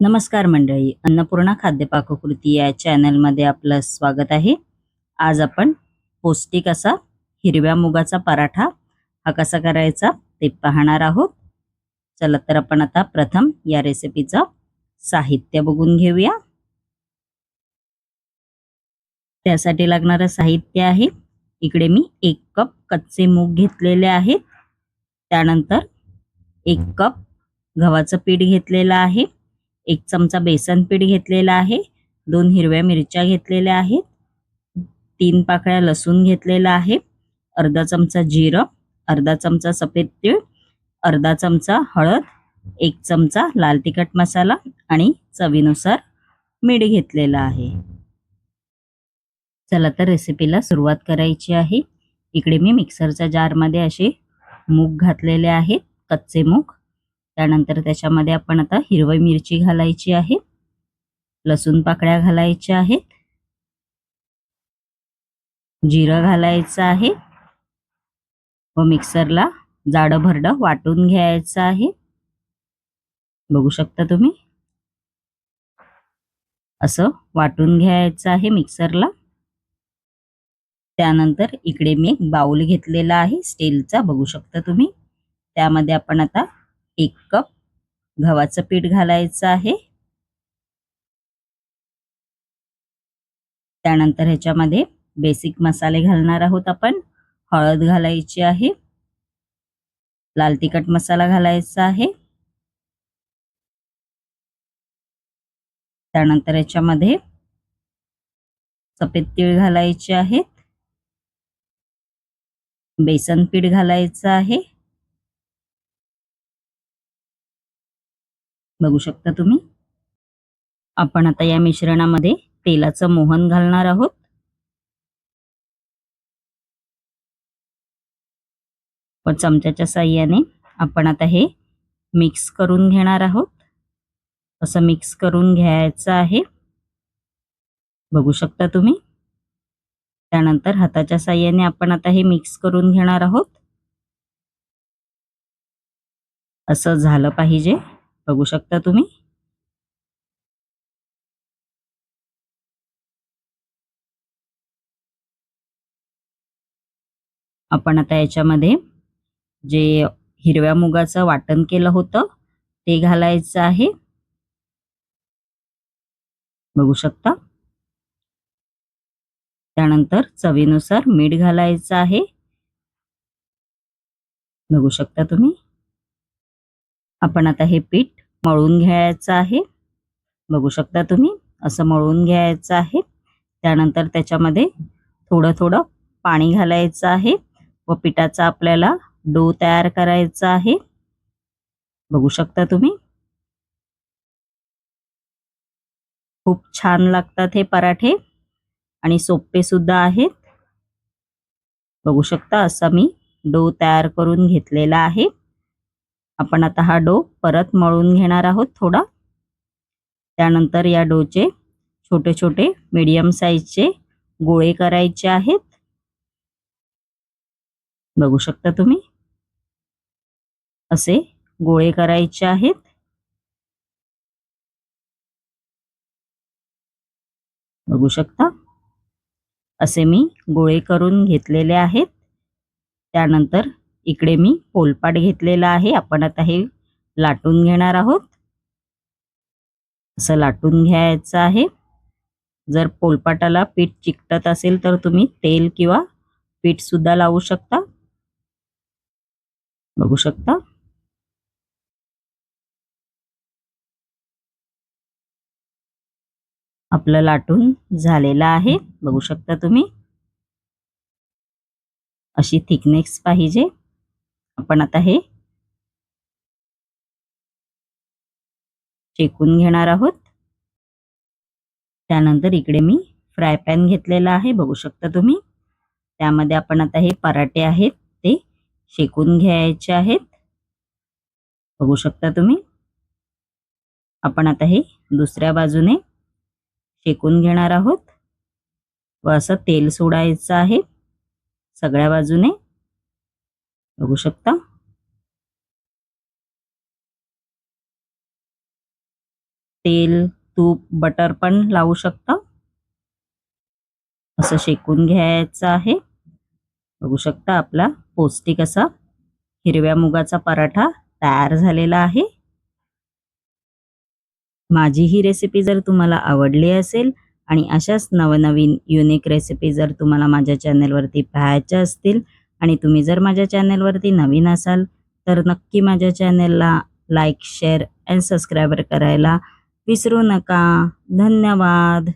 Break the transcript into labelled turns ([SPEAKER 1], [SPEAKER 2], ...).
[SPEAKER 1] नमस्कार मंडळी अन्नपूर्णा खाद्यपाककृती या चॅनलमध्ये आपलं स्वागत आहे. आज आपण पौष्टिक असा हिरव्या मुगाचा पराठा हा कसा करायचा ते पाहणार आहोत. चला तर आपण आता प्रथम या रेसिपीचं साहित्य बघून घेऊया. त्यासाठी लागणारं साहित्य आहे इकडे मी एक कप कच्चे मूग घेतलेले आहेत. त्यानंतर एक कप गव्हाचं पीठ घेतलेलं आहे. एक चमचा बेसन पीठ घेतलेला आहे दोन हिरव्या मिरच्या घेतलेल्या आहेत तीन पाकळ्या लसूण घेतलेला आहे अर्धा चमचा जिरं अर्धा चमचा सफेद तीळ अर्धा चमचा हळद एक चमचा लाल तिखट मसाला आणि चवीनुसार मीठ घेतलेला आहे. चला तर रेसिपीला सुरुवात करायची आहे. इकडे मी मिक्सरच्या जारमध्ये असे मूग घातलेले आहेत कच्चे मूग. त्यानंतर त्याच्यामध्ये आपण आता हिरवी मिरची घालायची आहे. लसूण पाकळ्या घालायच्या आहेत. जिरं घालायचं आहे. व मिक्सरला जाडं भरडं वाटून घ्यायचं आहे. बघू शकता तुम्ही? असं वाटून घ्यायचं आहे मिक्सरला. त्यानंतर इकडे मी एक बाउल घेतलेला आहे. स्टीलचा बघू शकता तुम्ही? त्यामध्ये आपण आता एक कप गव्हाचं पीठ घालायचं आहे. त्यानंतर ह्याच्यामध्ये बेसिक मसाले घालणार आहोत आपण. हळद घालायची आहे. लाल तिखट मसाला घालायचा आहे. त्यानंतर याच्यामध्ये सफेद तीळ घालायचे आहेत. बेसन पीठ घालायचं आहे. बघू शकता तुम्ही. आपण आता या मिश्रणामध्ये तेलाचं मोहन घालणार आहोत. व चमच्याच्या साह्याने आपण आता हे मिक्स करून घेणार आहोत. असं मिक्स करून घ्यायचं आहे. बघू शकता तुम्ही. त्यानंतर हाताच्या साह्याने आपण आता हे मिक्स करून घेणार आहोत. असं झालं पाहिजे. बघू शकता तुम्ही. आपण आता याच्यामध्ये जे हिरव्या मुगाचं वाटण केलं होतं ते घालायचं आहे. बघू शकता. त्यानंतर चवीनुसार मीठ घालायचं आहे. बघू शकता तुम्ही. आपण आता हे पीठ मळून घ्यायचं आहे. बघू शकता तुम्ही असं मळून घ्यायचं आहे. त्यानंतर त्याच्यामध्ये थोडं थोडं पाणी घालायचं आहे व पिठाचा आपल्याला डो तयार करायचा आहे. बघू शकता तुम्ही. खूप छान लागतात हे पराठे आणि सोपे सुद्धा आहेत. बघू शकता असा मी डो तयार करून घेतलेला आहे. आपण आता हा डो परत मळून घेणार आहोत थोडा. त्यानंतर या डोचे छोटे छोटे मीडियम साईजचे गोळे करायचे आहेत. बघू शकता तुम्ही? असे गोळे करायचे आहेत. बघू शकता? असे मी गोळे करून घेतलेले आहेत. त्यानंतर इकडे मी पोलपाट घेतलेला आहे. आपण आता हे लाटून घेणार आहोत. असं लाटून घ्यायचं आहे. जर पोलपाटाला पीठ चिकटत असेल तर तुम्ही तेल किंवा पीठ सुद्धा लावू शकता. बघू शकता. आपलं लाटून झालेलं आहे. बघू शकता तुम्ही. अशी थिकनेस पाहिजे. आपण आता हे शेकून घेणार आहोत. त्यानंतर इकडे मी फ्राय पॅन घेतलेला आहे बघू शकता तुम्ही. त्यामध्ये आपण आता हे पराठे आहेत ते शेकून घ्यायचे आहेत. बघू शकता तुम्ही. आपण आता हे दुसऱ्या बाजूने शेकून घेणार आहोत. व असं तेल सोडायचं आहे सगळ्या बाजूने. बघू शकता. तेल तूप बटर पण लावू शकता. असं शेकून घ्यायचं आहे. बघू शकता आपला पौष्टिक असा हिरव्या मुगाचा पराठा तयार झालेला आहे. माझी ही रेसिपी जर तुम्हाला आवडली असेल आणि अशाच नवनवीन युनिक रेसिपी जर तुम्हाला माझ्या चॅनलवरती पाहायच्या असतील आणि तुम्ही जर माझ्या चॅनेलवरती नवीन असाल तर नक्की माझ्या चॅनेलला लाईक शेअर अँड सबस्क्राईबर करायला विसरू नका. धन्यवाद.